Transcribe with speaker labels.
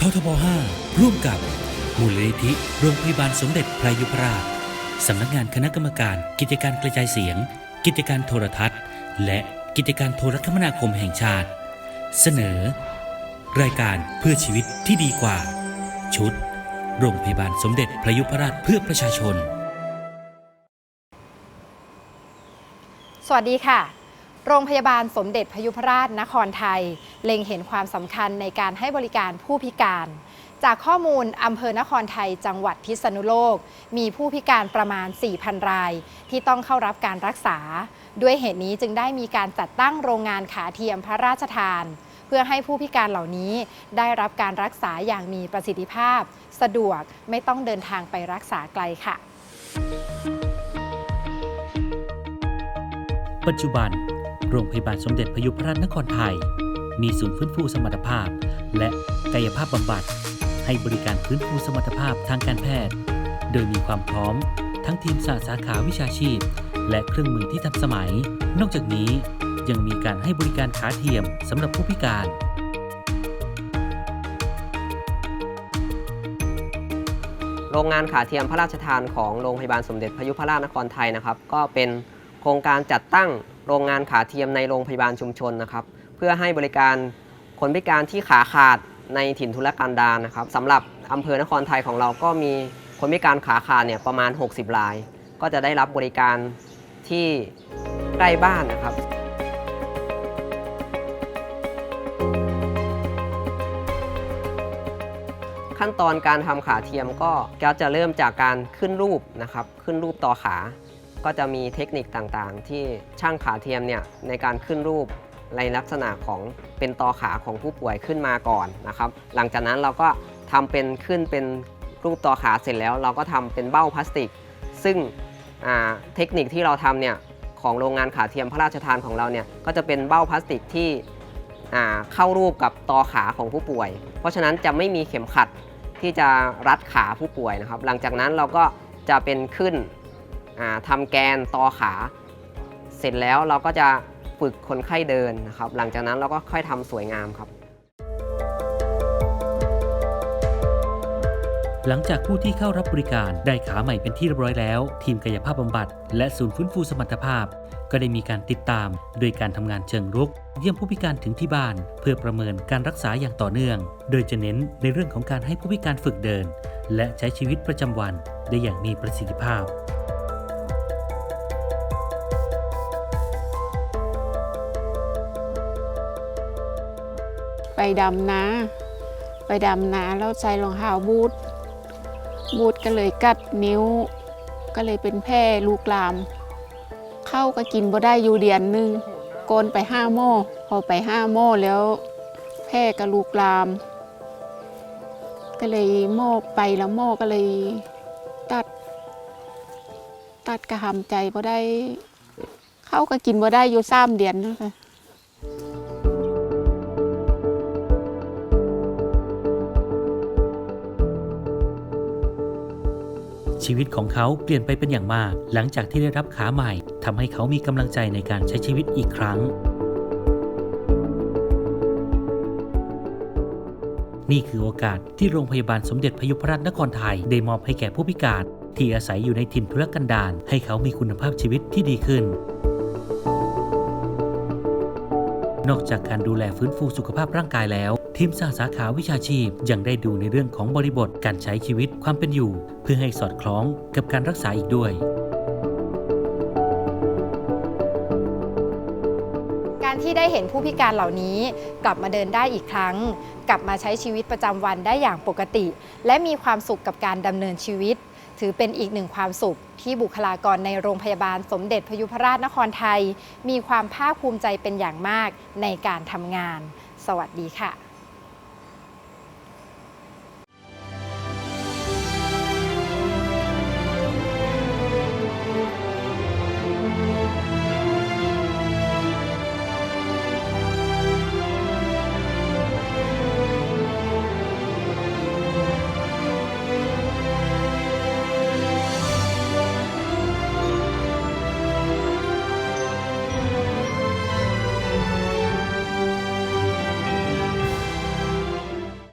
Speaker 1: ททบ 5 ร่วมกับ มูลนิธิโรงพยาบาลสมเด็จพระยุพราชสำนักงานคณะกรรมการ กิจการกระจายเสียง กิจการโทรทัศน์ และกิจการโทรคมนาคมแห่งชาติ เสนอ รายการเพื่อชีวิตที่ดีกว่า ชุด โรงพยาบาลสมเด็จพระยุพราชเพื่อประชาชน
Speaker 2: สวัสดีค่ะ โรงพยาบาลสมเด็จพยุพราชนครไทย เล็งเห็นความสำคัญในการให้บริการผู้พิการ จากข้อมูลอำเภอนครไทย จังหวัดพิษณุโลก มีผู้พิการประมาณ 4,000 ราย ที่ต้องเข้ารับการรักษา ด้วยเหตุนี้จึงได้มีการจัดตั้งโรงงานขาเทียมพระราชทาน เพื่อให้ผู้พิการเหล่านี้ได้รับการรักษาอย่างมีประสิทธิภาพ สะดวกไม่ต้องเดินทางไปรักษาไกลค่ะ
Speaker 1: ปัจจุบัน โรงพยาบาลสมเด็จพยุพราชนครไทย มีศูนย์ฟื้นฟูสมรรถภาพ และกายภาพบำบัด ให้บริการฟื้นฟูสมรรถภาพทางการแพทย์ โดยมีความพร้อม ทั้งทีมศาสตร์สาขาวิชาชีพ และเครื่องมือที่ทันสมัย นอกจากนี้ยังมีการให้บริการขาเทียมสำหรับผู้พิการ
Speaker 3: โรงงานขาเทียมพระราชทานของโรงพยาบาลสมเด็จพยุพราชนครไทยนะครับ ก็เป็นโครงการจัดตั้ง โรงงานขาเทียมในโรงพยาบาลชุมชนนะครับ เพื่อให้บริการคนพิการที่ขาขาดในถิ่นทุรกันดารนะครับสำหรับอำเภอนครไทยของเราก็มีคนพิการขาขาดเนี่ยประมาณ 60 ราย ก็จะได้รับบริการที่ใกล้บ้านนะครับขั้นตอนการทำขาเทียมก็จะเริ่มจากการขึ้นรูปนะครับ ขึ้นรูปต่อขา ก็จะมีเทคนิคต่างๆ ที่ช่างขาเทียมเนี่ยในการขึ้นรูปในลักษณะของเป็นต่อขาของผู้ป่วยขึ้นมาก่อนนะครับ หลังจากนั้นเราก็ทำเป็นขึ้นเป็นรูปต่อขาเสร็จแล้ว เราก็ทำเป็นเบ้าพลาสติก ซึ่งเทคนิคที่เราทำเนี่ยของโรงงานขาเทียมพระราชทานของเราเนี่ยก็จะเป็นเบ้าพลาสติกที่เข้ารูปกับต่อขาของผู้ป่วย เพราะฉะนั้นจะไม่มีเข็มขัดที่จะรัดขาผู้ป่วยนะครับ หลังจากนั้นเราก็จะเป็นขึ้น ทำแกนต่อขา เสร็จแล้วเราก็จะฝึกคนไข้เดินนะครับ หลังจากนั้นเราก็ค่อยทำสวยงามครับ
Speaker 1: หลังจากผู้ที่เข้ารับบริการได้ขาใหม่เป็นที่เรียบร้อยแล้ว ทีมกายภาพบำบัดและศูนย์ฟื้นฟูสมรรถภาพ ก็ได้มีการติดตาม โดยการทำงานเชิงรุก เยี่ยมผู้พิการถึงที่บ้าน เพื่อประเมินการรักษาอย่างต่อเนื่อง โดยจะเน้นในเรื่องของการให้ผู้พิการฝึกเดิน และใช้ชีวิตประจำวันได้อย่างมีประสิทธิภาพ
Speaker 4: ไปดำนาไปดำนาแล้วใส่รองเท้าบูทบูทก็เลยกัดนิ้ว ก็เลยเป็นแพร่ลูกลาม เข้าก็กินบ่ได้อยู่เดือนหนึงโกนไปห้าโม่พอไปห้าโม่แล้วแพร่ก็ลูกลาม ก็เลยโม่ไปแล้วโม่ก็เลยตัด ตัดกระหำใจบ่ได้ เข้าก็กินบ่ได้อยู่สามเดือนนั่นค่ะ
Speaker 1: ชีวิตของเขาเปลี่ยนไปเป็นอย่างมาก หลังจากที่ได้รับขาใหม่ทำให้เขามีกำลังใจในการใช้ชีวิตอีกครั้ง นี่คือโอกาสที่โรงพยาบาลสมเด็จพยุพราชนครไทย ได้มอบให้แก่ผู้พิการ ที่อาศัยอยู่ในถิ่นทุรกันดารให้เขามีคุณภาพชีวิตที่ดีขึ้น นอกจากการดูแลฟื้นฟูสุขภาพร่างกายแล้ว ทีมสาสาขาวิชาชีพยังได้ดูในเรื่องของบริบทการใช้ชีวิตความเป็นอยู่ เพื่อให้สอดคล้องกับการรักษาอีกด้วย
Speaker 2: การที่ได้เห็นผู้พิการเหล่านี้ กลับมาเดินได้อีกครั้ง กลับมาใช้ชีวิตประจำวันได้อย่างปกติ และมีความสุขกับการดำเนินชีวิต ถือเป็นอีกหนึ่งความสุข ที่บุคลากรในโรงพยาบาลสมเด็จพยุพราชนครไทย มีความภาคภูมิใจเป็นอย่างมากในการทำงาน สวัสดีค่ะ